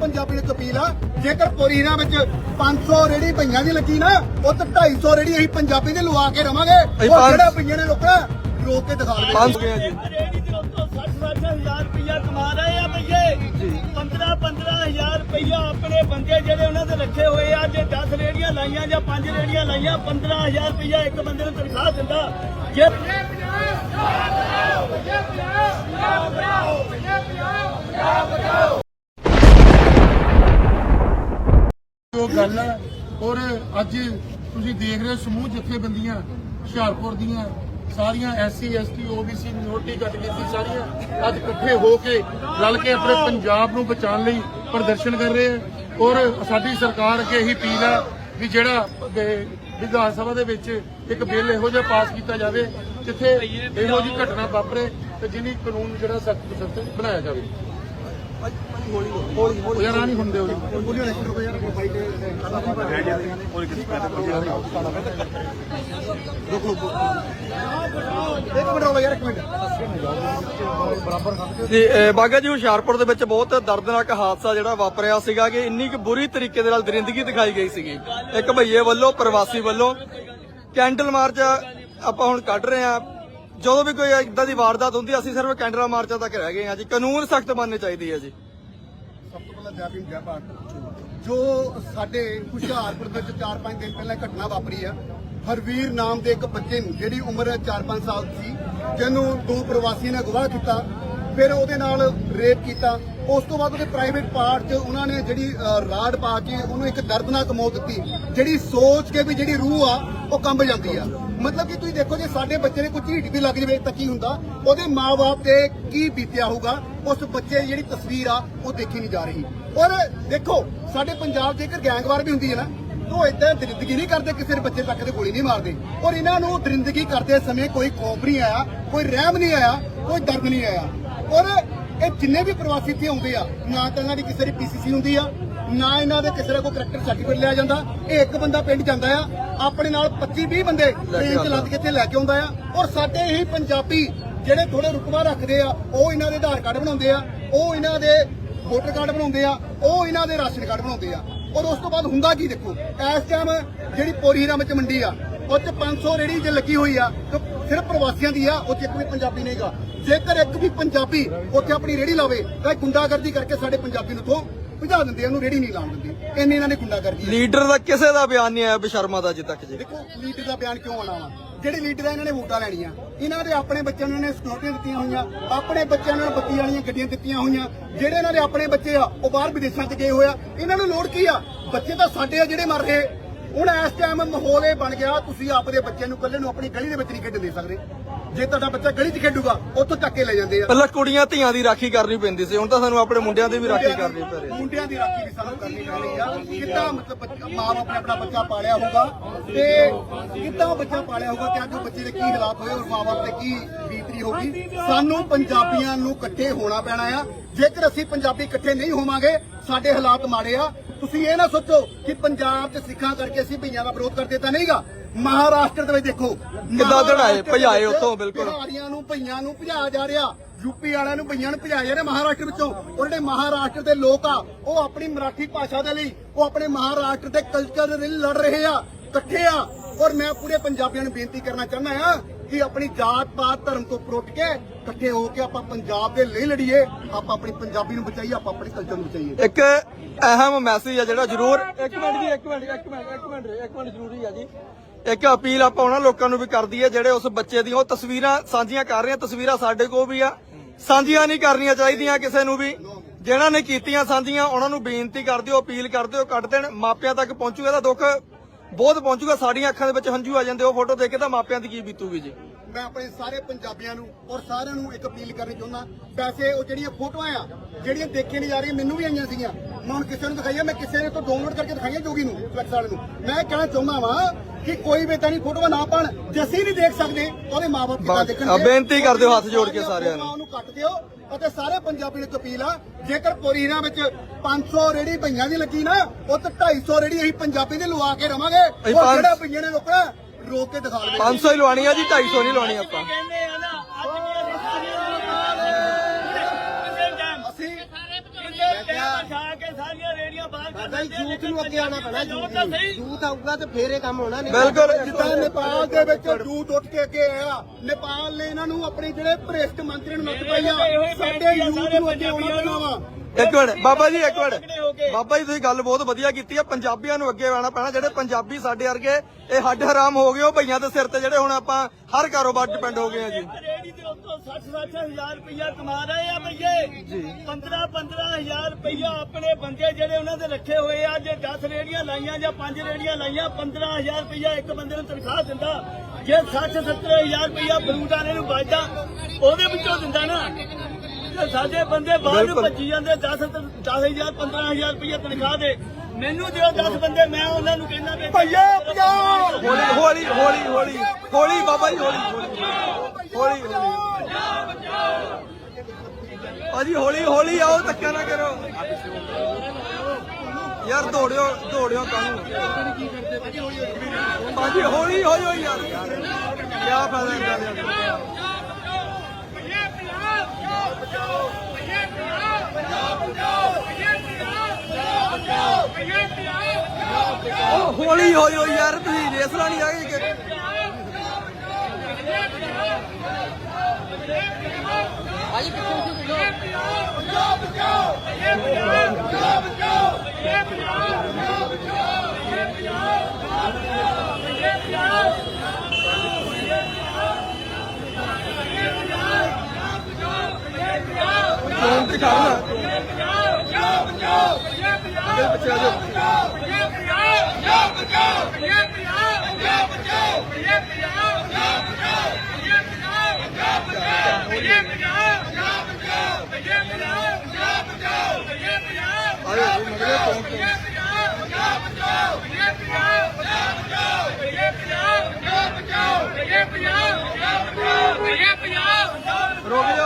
ਪੰਜਾਬੀ ਨੂੰ ਅਪੀਲ ਆ। ਜੇਕਰ ਪੋਰੀਨਾ ਵਿੱਚ 500 ਰੇੜੀ ਪਈਆਂ ਦੀ ਲੱਗੀ ਨਾ ਉਹ ਤੇ 250 ਰੇੜੀ ਅਸੀਂ ਪੰਜਾਬੀ ਦੇ ਲਵਾ ਕੇ ਰਵਾਂਗੇ। ਉਹ ਜਿਹੜਾ ਪਈਆਂ ਨੇ ਲੋਕਾਂ? ਰੋਕ ਕੇ ਦਿਖਾ ਦੇਵੇ ਪੰਜ ਗਿਆ ਜੀ ਰੇੜੀ ਦੇ ਉੱਤੋਂ 60 ਹਜ਼ਾਰ ਰੁਪਇਆ ਕਮਾ ਰਹੇ 15 15000 ਰੁਪਇਆ ਆਪਣੇ ਬੰਦੇ ਜਿਹੜੇ ਉਹਨਾਂ ਦੇ ਰੱਖੇ ਹੋਏ ਆ ਜੇ 10 ਰੇੜੀਆਂ ਲਾਈਆਂ ਜਾਂ 5 ਰੇੜੀਆਂ ਲਾਈਆਂ 15000 ਰੁਪਇਆ ਇੱਕ ਬੰਦੇ ਨੂੰ ਤਨਖਾਹ ਦਿੰਦਾ। ਜੇ ਜੋ ਗੱਲ ਹੈ ਔਰ ਅੱਜ ਤੁਸੀਂ ਦੇਖ ਰਹੇ ਹੋ ਸਮੂਹ ਜਥੇਬੰਦੀਆਂ, ਹੁਸ਼ਿਆਰਪੁਰ ਦੀਆਂ ਸਾਰੀਆਂ SC, ST, OBC minority category ਸਾਰੀਆਂ ਅੱਜ ਇਕੱਠੇ ਹੋ ਕੇ ਰਲ ਕੇ ਆਪਣੇ ਪੰਜਾਬ ਨੂੰ ਬਚਾਉਣ ਲਈ ਪ੍ਰਦਰਸ਼ਨ ਕਰ ਰਹੇ ਆ ਔਰ ਸਾਡੀ ਸਰਕਾਰ ਅੱਗੇ ਇਹੀ ਅਪੀਲ ਆ ਵੀ ਜਿਹੜਾ ਵਿਧਾਨ ਸਭਾ ਦੇ ਵਿੱਚ ਇੱਕ ਬਿੱਲ ਇਹੋ ਜਿਹਾ ਪਾਸ ਕੀਤਾ ਜਾਵੇ ਜਿੱਥੇ ਇਹੋ ਜਿਹੀ ਘਟਨਾ ਵਾਪਰੇ ਤੇ ਜਿਹਨੀ ਕਾਨੂੰਨ ਜਿਹੜਾ ਸਖਤ ਸਖਤ ਬਣਾਇਆ ਜਾਵੇ। ਯਾਰ ਆ ਨਹੀਂ ਹੁੰਦੇ ਉਹ ਇੱਕ ਮਿੰਟ ਰੁਕੋ ਯਾਰ ਇੱਕ ਮਿੰਟ ਜੀ ਬਾਗਾ ਜੀ ਹੁਸ਼ਿਆਰਪੁਰ ਦੇ ਵਿੱਚ ਬਹੁਤ ਦਰਦਨਾਕ ਹਾਦਸਾ ਜਿਹੜਾ ਵਾਪਰਿਆ ਸੀਗਾ ਕਿ ਇੰਨੀ ਕੁ ਬੁਰੀ ਤਰੀਕੇ ਦੇ ਨਾਲ ਦਰਿੰਦਗੀ ਦਿਖਾਈ ਗਈ ਸੀਗੀ। ਇੱਕ ਭਈਏ ਵੱਲੋਂ, ਪ੍ਰਵਾਸੀ ਵੱਲੋਂ ਕੈਂਡਲ ਮਾਰਚ ਆਪਾਂ ਹੁਣ ਕੱਢ ਰਹੇ ਆ ਜਦੋਂ ਵੀ ਕੋਈ ਇਦਾਂ ਦੀ ਵਾਰਦਾਤ ਹੁੰਦੀ ਅਸੀਂ ਸਿਰਫ ਕੈਂਡਲ ਮਾਰਚਾਂ ਤੱਕ ਰਹਿ ਗਏ ਆ ਜੀ। ਕਾਨੂੰਨ ਸਖਤ ਬਣਨੇ ਚਾਹੀਦੀ ਹੈ ਜੀ। ਸਭ ਤੋਂ ਪਹਿਲਾਂ ਜੈ ਭੀਮ ਜੈ ਭਾਰਤ ਜੋ ਸਾਡੇ ਹੁਸ਼ਿਆਰਪੁਰ ਵਿੱਚ 4-5 ਦਿਨ ਪਹਿਲਾਂ ਘਟਨਾ ਵਾਪਰੀ ਆ ਹਰਵੀਰ ਨਾਮ ਦੇ ਇੱਕ ਬੱਚੇ ਨੂੰ ਜਿਹੜੀ ਉਮਰ 4-5 ਸਾਲ ਸੀ ਜਿਹਨੂੰ ਦੋ ਪ੍ਰਵਾਸੀਆਂ ਨੇ ਅਗਵਾ ਕੀਤਾ ਫਿਰ ਉਹਦੇ ਨਾਲ ਰੇਪ ਕੀਤਾ। ਉਸ ਤੋਂ ਬਾਅਦ ਉਹਦੇ ਪ੍ਰਾਈਵੇਟ ਪਾਰਟ 'ਚ ਉਹਨਾਂ ਨੇ ਜਿਹੜੀ ਅ, ਰਾਡ ਪਾ ਕੇ ਉਹਨੂੰ ਇੱਕ ਦਰਦਨਾਕ ਮੌਤ ਦਿੱਤੀ ਜਿਹੜੀ ਸੋਚ ਕੇ ਵੀ ਜਿਹੜੀ ਰੂਹ ਆ ਉਹ ਕੰਬ ਜਾਂਦੀ ਆ। ਮਤਲਬ ਕਿ ਤੁਸੀਂ ਦੇਖੋ ਜੇ ਸਾਡੇ ਬੱਚੇ ਨੇ ਕੋਈ ਝੀਟ ਵੀ ਲੱਗ ਜਾਵੇ ਤਾਂ ਕੀ ਹੁੰਦਾ? ਉਹਦੇ ਮਾਪੇ ਤੇ ਕੀ ਬੀਤਿਆ ਹੋਊਗਾ? ਉਸ ਬੱਚੇ ਦੀ ਜਿਹੜੀ ਤਸਵੀਰ ਆ, ਉਹ ਦੇਖੀ ਨਹੀਂ ਜਾ ਰਹੀ। ਔਰ ਦੇਖੋ, ਸਾਡੇ ਪੰਜਾਬ ਜੇਕਰ ਗੈਂਗਵਾਰ ਵੀ ਹੁੰਦੀ ਹੈ ਨਾ, ਤਾਂ ਇਦਾਂ ਦਰਿੰਦਗੀ ਨਹੀਂ ਕਰਦੇ, ਕਿਸੇ ਬੱਚੇ ਤੱਕ ਤੇ ਗੋਲੀ ਨਹੀਂ ਮਾਰਦੇ। ਔਰ ਇਹਨਾਂ ਨੂੰ ਦਰਿੰਦਗੀ ਕਰਦੇ ਸਮੇਂ ਕੋਈ ਖੌਫ ਨਹੀਂ ਆਇਆ, ਕੋਈ ਰਹਿਮ ਨਹੀਂ ਆਇਆ, ਕੋਈ ਦਰਦ ਨਹੀਂ ਆਇਆ। ਔਰ ਇਹ ਜਿੰਨੇ ਵੀ ਪ੍ਰਵਾਸੀ ਇੱਥੇ ਆਉਂਦੇ ਆ, ਨਾ ਤਾਂ ਇਹਨਾਂ ਦੀ ਕਿਸੇ ਦੀ ਪੀਸੀਸੀ ਹੁੰਦੀ ਆ, ਨਾ ਇਹਨਾਂ ਦੇ ਕਿਸੇ ਦਾ ਕੋਈ ਕਰੈਕਟਰ ਸਰਟੀਫਿਕੇਟ ਲਿਆ ਜਾਂਦਾ। ਇਹ ਇੱਕ ਬੰਦਾ ਪਿੰਡ ਜਾਂਦਾ ਆ ਆਪਣੇ ਨਾਲ 25 20 ਬੰਦੇ ਟ੍ਰੇਨ 'ਚ ਲੱਦ ਕੇ ਇੱਥੇ ਲੈ ਕੇ ਆਉਂਦਾ ਆ। ਔਰ ਸਾਡੇ ਹੀ ਪੰਜਾਬੀ ਜਿਹੜੇ ਥੋੜੇ ਰੁਤਬਾ ਰੱਖਦੇ ਆ ਉਹ ਇਹਨਾਂ ਦੇ ਆਧਾਰ ਕਾਰਡ ਬਣਾਉਂਦੇ ਆ ਉਹ ਇਹਨਾਂ ਦੇ ਵੋਟਰ ਕਾਰਡ ਬਣਾਉਂਦੇ ਆ ਉਹ ਇਹਨਾਂ ਦੇ ਰਾਸ਼ਨ ਕਾਰਡ ਬਣਾਉਂਦੇ ਆ। ਔਰ ਉਸ ਤੋਂ ਬਾਅਦ ਹੁੰਦਾ ਕੀ ਦੇਖੋ ਇਸ ਟਾਈਮ ਜਿਹੜੀ ਪੋਰੀ ਹੀਰਾ ਵਿੱਚ ਮੰਡੀ ਆ ਉਹ 'ਚ 500 ਰੇੜੀ ਜੇ ਲੱਗੀ ਹੋਈ ਆ ਤੇ ਸਿਰਫ ਪ੍ਰਵਾਸੀਆਂ ਦੀ ਆ ਉਹ 'ਚ ਇੱਕ ਵੀ ਪੰਜਾਬੀ ਨਹੀਂਗਾ ਜੇਕਰ ਇੱਕ ਵੀ ਪੰਜਾਬੀ ਉੱਥੇ ਆਪਣੀ ਰੇੜੀ ਲਾਵੇ ਤਾਂ ਇਹ ਗੁੰਡਾਗਰਦੀ ਕਰਕੇ ਸਾਡੇ ਪੰਜਾਬੀ ਨੂੰ ਤੋਂ ਭਜਾ ਦਿੰਦੇ ਆ ਉਹਨੂੰ ਰੇੜੀ ਨਹੀਂ ਲਾਉਣ ਦਿੰਦੇ। ਇੰਨੀ ਇਹਨਾਂ ਨੇ ਗੁੰਡਾਗਰਦੀ ਆ। ਲੀਡਰ ਦਾ ਕਿਸੇ ਦਾ ਬਿਆਨ ਨਹੀਂ ਆਇਆ ਬਸ਼ਰਮਾ ਦਾ ਅਜੇ ਤੱਕ ਜੀ। ਦੇਖੋ ਲੀਡਰ ਦਾ ਬਿਆਨ ਕਿਉਂ ਆਣਾ ਵਾ? ਜਿਹੜੇ ਲੀਡਰ ਆ ਇਹਨਾਂ ਨੇ ਵੋਟਾਂ ਲੈਣੀਆਂ। ਇਹਨਾਂ ਦੇ ਆਪਣੇ ਬੱਚਿਆਂ ਨੂੰ ਇਹਨਾਂ ਨੇ ਸਿਕਿਉਰਟੀਆਂ ਦਿੱਤੀਆਂ ਹੋਈਆਂ ਆਪਣੇ ਬੱਚਿਆਂ ਨੂੰ ਬੱਤੀ ਵਾਲੀਆਂ ਗੱਡੀਆਂ ਦਿੱਤੀਆਂ ਹੋਈਆਂ। ਜਿਹੜੇ ਇਹਨਾਂ ਦੇ ਆਪਣੇ ਬੱਚੇ ਆ ਉਹ ਬਾਹਰ ਵਿਦੇਸ਼ਾਂ 'ਚ ਗਏ ਹੋਇਆ ਇਹਨਾਂ ਨੂੰ ਲੋੜ ਕੀ ਆ? ਬੱਚੇ ਤਾਂ ਸਾਡੇ ਆ ਜਿਹੜੇ ਮਰ ਰਹੇ। ਹੁਣ ਇਸ ਟਾਈਮ ਮਾਹੌਲ ਇਹ ਬਣ ਗਿਆ ਤੁਸੀਂ ਆਪਦੇ ਬੱਚਿਆਂ ਨੂੰ ਇਕੱਲੇ ਨੂੰ ਆਪਣੀ ਗਲੀ ਦੇ ਵਿੱਚ ਨਹੀਂ ਖੇਡਣ ਦੇ ਸਕਦੇ। ਜੇ ਤੁਹਾਡਾ ਬੱਚਾ ਗਲੀ 'ਚ ਖੇਡੂਗਾ ਉੱਥੋਂ ਚੱਕ ਕੇ ਲੈ ਜਾਂਦੇ ਆ। ਪਹਿਲਾਂ ਕੁੜੀਆਂ ਧੀਆਂ ਦੀ ਰਾਖੀ ਕਰਨੀ ਪੈਂਦੀ ਸੀ ਹੁਣ ਤਾਂ ਸਾਨੂੰ ਆਪਣੇ ਮੁੰਡਿਆਂ ਦੀ ਵੀ ਰਾਖੀ ਕਰਨੀ ਪੈ ਰਹੀ ਹੈ। ਮੁੰਡਿਆਂ ਦੀ ਰਾਖੀ ਵੀ ਸਾਨੂੰ ਕਰਨੀ ਪੈ ਰਹੀ ਆ। ਕਿੱਦਾਂ ਮਤਲਬ ਬੱਚਾ- ਮਾਂ ਬਾਪ ਨੇ ਆਪਣਾ ਬੱਚਾ ਪਾਲਿਆ ਹੋਊਗਾ ਤੇ ਕਿੱਦਾਂ ਬੱਚਾ ਪਾਲਿਆ ਹੋਊਗਾ ਕਿ ਅੱਜ ਉਹ ਬੱਚੇ ਦੇ ਕੀ ਹਾਲਾਤ ਹੋਏ ਔਰ ਮਾਂ ਬਾਪ ਤੇ ਕੀ ਬੀਤਰੀ ਹੋਗੀ ਸਾਨੂੰ ਪੰਜਾਬੀਆਂ ਨੂੰ ਇਕੱਠੇ ਹੋਣਾ ਪੈਣਾ ਆ। ਜੇਕਰ ਅਸੀਂ ਪੰਜਾਬੀ ਇਕੱਠੇ ਨਹੀਂ ਹੋਵਾਂਗੇ ਸਾਡੇ ਹਾਲਾਤ ਮਾੜੇ ਆ। ਤੁਸੀਂ ਇਹ ਨਾ ਸੋਚੋ ਕਿ ਪੰਜਾਬ 'ਚ ਸਿੱਖਾਂ ਕਰਕੇ ਅਸੀਂ ਭਈਆਂ ਦਾ ਵਿਰੋਧ ਕਰਦੇ ਤਾਂ ਨਹੀਂਗਾ। ਮਹਾਰਾਸ਼ਟਰ ਦੇ ਵਿੱਚ ਦੇਖੋ ਕਿੱਦਾਂ ਦੜਾਏ, ਭਜਾਏ ਉੱਥੋਂ ਬਿਲਕੁਲ। ਬਿਹਾਰੀਆਂ ਨੂੰ ਭਈਆਂ ਨੂੰ ਭਜਾ ਜਾ ਰਿਹਾ। ਯੂਪੀ ਵਾਲਿਆਂ ਨੂੰ ਭਈਆਂ ਨੂੰ ਭਜਾਇਆ ਜਾ ਰਿਹਾ ਮਹਾਰਾਸ਼ਟਰ ਵਿੱਚੋਂ। ਔਰ ਜਿਹੜੇ ਮਹਾਰਾਸ਼ਟਰ ਦੇ ਲੋਕ ਆ ਉਹ ਆਪਣੀ ਮਰਾਠੀ ਭਾਸ਼ਾ ਦੇ ਲਈ ਉਹ ਆਪਣੇ ਮਹਾਰਾਸ਼ਟਰ ਦੇ ਕਲਚਰ ਦੇ ਲਈ ਲੜ ਰਹੇ ਆ ਇਕੱਠੇ ਆ। ਔਰ ਮੈਂ ਪੂਰੇ ਪੰਜਾਬੀਆਂ ਨੂੰ ਬੇਨਤੀ ਕਰਨਾ ਚਾਹੁੰਦਾ ਆ ਕਿ ਆਪਣੀ ਜਾਤ ਪਾਤ ਧਰਮ ਤੋਂ ਪ੍ਰੁੱਟ ਕੇ ਇਕੱਠੇ ਹੋ ਕੇ ਆਪਾਂ ਪੰਜਾਬ ਦੇ ਲਈ ਲੜੀਏ ਆਪਾਂ ਆਪਣੀ ਪੰਜਾਬੀ ਨੂੰ ਬਚਾਈਏ ਆਪਾਂ ਆਪਣੇ ਕਲਚਰ ਨੂੰ ਬਚਾਈਏ। ਇੱਕ ਅਹਿਮ ਮੈਸੇਜ ਆ ਜਿਹੜਾ ਜ਼ਰੂਰ ਇੱਕ ਮਿੰਟ ਜੀ ਇੱਕ ਮਿੰਟ ਇੱਕ ਮਿੰਟ ਇੱਕ ਮਿੰਟ ਇੱਕ ਮਿੰਟ ਜ਼ਰੂਰੀ ਆ ਜੀ। ਇੱਕ ਅਪੀਲ ਆਪਾਂ ਉਹਨਾਂ ਲੋਕਾਂ ਨੂੰ ਵੀ ਕਰਦੀ ਹੈ ਜਿਹੜੇ ਉਸ ਬੱਚੇ ਦੀਆਂ ਉਹ ਤਸਵੀਰਾਂ ਸਾਂਝੀਆਂ ਕਰ ਰਹੇ ਆ ਤਸਵੀਰਾਂ ਸਾਡੇ ਕੋਲ ਵੀ ਆ। ਸਾਂਝੀਆਂ ਨਹੀਂ ਕਰਨੀਆਂ ਚਾਹੀਦੀਆਂ ਕਿਸੇ ਨੂੰ ਵੀ। ਜਿਨ੍ਹਾਂ ਨੇ ਕੀਤੀਆਂ ਸਾਂਝੀਆਂ, ਉਹਨਾਂ ਨੂੰ ਬੇਨਤੀ ਕਰਦੇ ਦਿਓ, ਅਪੀਲ ਕਰ ਦਿਓ ਕੱਢ ਦੇਣ। ਮਾਪਿਆਂ ਤੱਕ ਪਹੁੰਚੂਗਾ ਇਹਦਾ ਦੁੱਖ ਬਹੁਤ ਪਹੁੰਚੂਗਾ। ਸਾਡੀਆਂ ਅੱਖਾਂ ਦੇ ਵਿੱਚ ਹੰਝੂ ਆ ਜਾਂਦੇ, ਉਹ ਫੋਟੋ ਦੇਖ ਕੇ ਤਾਂ ਮਾਪਿਆਂ ਦੀ ਕੀ ਬੀਤੂਗੀ ਜੀ। ਮੈਂ ਆਪਣੇ ਸਾਰੇ ਪੰਜਾਬੀਆਂ ਨੂੰ ਔਰ ਸਾਰਿਆਂ ਨੂੰ ਇੱਕ ਅਪੀਲ ਕਰਨੀ ਚਾਹੁੰਦਾ। ਵੈਸੇ ਉਹ ਜਿਹੜੀਆਂ ਫੋਟੋਆਂ ਆ, ਜਿਹੜੀਆਂ ਦੇਖੀਆਂ ਨਹੀਂ ਜਾ ਰਹੀਆਂ, ਮੈਨੂੰ ਵੀ ਆਈਆਂ ਸੀਗੀਆਂ। ਮੈਂ ਹੁਣ ਕਿਸੇ ਨੂੰ ਦਿਖਾਈਆਂ, ਮੈਂ ਕਿਸੇ ਨੇ ਤੋਂ ਡਾਊਨਲੋਡ ਕਰਕੇ ਦਿਖਾਈਆਂ ਜੋਗੀ ਨੂੰ ਫਲੈਕਸ ਵਾਲੇ ਨੂੰ। ਮੈਂ ਕਹਿਣਾ ਚਾਹੁੰਦਾ ਵਾਂ ਕਿ ਕੋਈ ਵੀ ਤਾਂ ਨਹੀਂ ਫੋਟੋਆਂ ਨਾ ਪਾਣ ਜੇ ਅਸੀਂ ਨਹੀਂ ਦੇਖ ਸਕਦੇ ਉਹਦੇ ਮਾਪੇ ਕਿੱਦਾਂ ਬਸ, ਦੇਖਣਗੇ? ਆ ਬੇਨਤੀ ਕਰ ਦਿਓ ਹੱਥ ਜੋੜ ਕੇ ਸਾਰਿਆਂ ਨੂੰ। ਫੋਟੋਆਂ ਨੂੰ ਕੱਟ ਦਿਓ ਅਤੇ ਸਾਰੇ ਪੰਜਾਬੀ ਨੂੰ ਇੱਕ ਅਪੀਲ ਆ ਜੇਕਰ ਪੋਰੀਨਾ ਵਿੱਚ 500 ਰੇੜੀ ਭਈਆਂ ਦੀ ਲੱਗੀ ਨਾ ਉਹ ਤੇ 250 ਰੇੜੀ ਅਸੀਂ ਪੰਜਾਬੀ ਦੇ ਲਵਾ ਕੇ ਰਵਾਂਗੇ। ਉਹ ਜਿਹੜਾ ਭਈਆਂ ਨੇ ਲੋਕਾਂ ਰੋਕ ਕੇ ਦਿਖਾ ਲਵੇ 500 ਹੀ ਲਵਾਣੀ ਆ ਜੀ 250 ਨਹੀਂ ਲਵਾਣੀ ਆਪਾਂ। ਕਹਿੰਦੇ ਆ ਨਾ ਰੇੜੀਆਂ ਬਾਹਰ ਕਰ ਭਾਈ ਯੂਥ ਨੂੰ ਅੱਗੇ ਆਉਣਾ ਪੈਣਾ ਯੂਥ ਤਾਂ ਸਹੀ। ਯੂਥ ਆਊਗਾ ਤੇ ਫੇਰ ਇਹ ਕੰਮ ਹੋਣਾ ਨਹੀਂ ਬਿਲਕੁਲ। ਜਿੱਦਾਂ ਨੇਪਾਲ ਦੇ ਵਿੱਚ ਦੂਤ ਉੱਠ ਕੇ ਅੱਗੇ ਆਇਆ ਨੇਪਾਲ ਨੇ ਇਹਨਾਂ ਨੂੰ ਆਪਣੇ ਜਿਹੜੇ ਭ੍ਰਿਸ਼ਟ ਮੰਤਰੀ ਨੂੰ ਨੱਥ ਪਾਈ ਆ ਸਾਡੇ ਯੂਥ ਨੂੰ ਅੱਗੇ ਆਉਣਾ ਪੈਣਾ ਵਾ ਇੱਕ ਮਿੰਟ ਬਾਬਾ ਜੀ ਇੱਕ ਮਿੰਟ। ਬਾਬਾ ਜੀ ਤੁਸੀਂ ਗੱਲ ਬਹੁਤ ਵਧੀਆ ਕੀਤੀ ਆ ਪੰਜਾਬੀਆਂ ਨੂੰ ਅੱਗੇ ਆਉਣਾ ਪੈਣਾ ਜਿਹੜੇ ਪੰਜਾਬੀ ਸਾਡੇ ਵਰਗੇ ਇਹ ਹੱਡ ਹਰਾਮ ਹੋ ਗਏ ਉਹ ਭਈਆਂ ਦੇ ਸਿਰ ਤੇ ਜਿਹੜੇ ਹੁਣ ਆਪਾਂ ਹਰ ਕਾਰੋਬਾਰ ਡਿਪੈਂਡ ਹੋ ਗਏ ਆ ਜੀ। ਰੇੜੀ ਦੇ ਉੱਤੋਂ 60 ਹਜ਼ਾਰ ਰੁਪਇਆ ਕਮਾ ਰਹੇ ਆ ਬਈਏ ਜੀ। 15 15000 ਰੁਪਇਆ ਆਪਣੇ ਬੰਦੇ ਜਿਹੜੇ ਉਹਨਾਂ ਦੇ ਰੱਖੇ ਹੋਏ ਆ ਜੇ 10 ਰੇੜੀਆਂ ਲਾਈਆਂ ਜਾਂ 5 ਰੇੜੀਆਂ ਲਾਈਆਂ 15000 ਰੁਪਇਆ ਇੱਕ ਬੰਦੇ ਨੂੰ ਤਨਖਾਹ ਦਿੰਦਾ। ਜੇ 60 70000 ਰੁਪਇਆ ਫਰੂਟ ਵਾਲੇ ਨੂੰ ਬਚਦਾ ਉਹਦੇ ਵਿੱਚੋਂ ਦਿੰਦਾ ਨਾ। ਤੇ ਸਾਡੇ ਬੰਦੇ ਬਾਹਰ ਨੂੰ। ਭੱਜੀ ਜਾਂਦੇ 10 10000 15000 ਰੁਪਇਆ ਤਨਖਾਹ ਦੇ। ਮੈਨੂੰ ਦਿਓ 10 ਬੰਦੇ ਮੈਂ ਉਹਨਾਂ ਨੂੰ ਕਹਿੰਦਾ ਵੀ ਭਈਆ ਪੰਜਾਬ ਹੌਲੀ ਹੌਲੀ ਹੌਲੀ ਹੌਲੀ ਹੌਲੀ ਬਾਬਾ ਜੀ ਹੌਲੀ ਹੌਲੀ। ਹੌਲੀ ਹੌਲੀ। ਭਾਜੀ ਹੌਲੀ ਹੌਲੀ ਆਓ ਧੱਕਾ ਨਾ ਕਰੋ। ਯਾਰ ਦੌੜਿਓ ਦੌੜਿਓ ਕਾਹਨੂੰ ਭਾਜੀ ਹੌਲੀ ਹੋ ਜਾਓ ਯਾਰ। ਕੀ ਫਾਇਦਾ ਇੰਦਾ ਯਾਰ ਹੌਲੀ ਹੋ ਜਾਓ ਯਾਰ, ਤੁਸੀਂ ਰੇਸ ਲਾਣੀ ਆ ਗਈ ਕਿ ਫੋਨ ਤੇ ਖੜਨਾ ਅੱਗੇ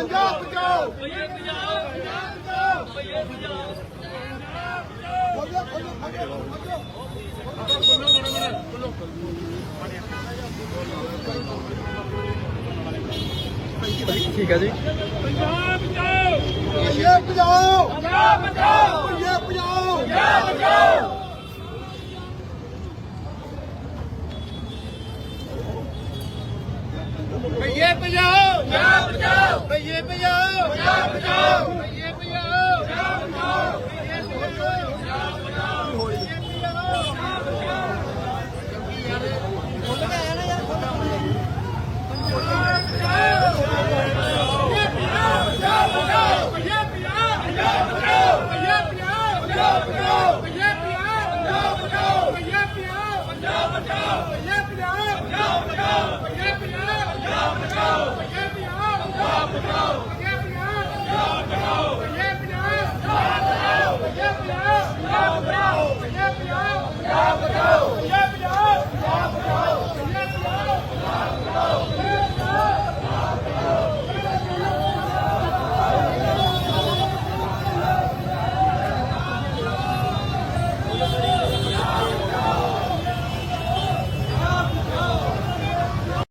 ਪਿੱਛੇ ਆ ਜਾਓ ਆਇਓ ਜੀ ਮਗਰੇ ਫੋਨ ਤੇ ਰੁਕ ਜਾਓ ਪੰਜਾਬ ਬਚਾਓ। ਠੀਕ ਹੈ ਜੀ। ਭਈਆ ਬਚਾਓ ਪੰਜਾਬ ਬਚਾਓ ਭਈਆ ਬਚਾਓ ਭਈਏ ਭਜਾਓ ਪੰਜਾਬ ਬਚਾਓ ਭਈਏ ਭਜਾਓ ਪੰਜਾਬ। ਬਚਾਓ ਪੰਜਾਬ ਬਚਾਓ ਪੰਜਾਬ ਬਚਾਓ ਪੰਜਾਬ ਬਚਾਓ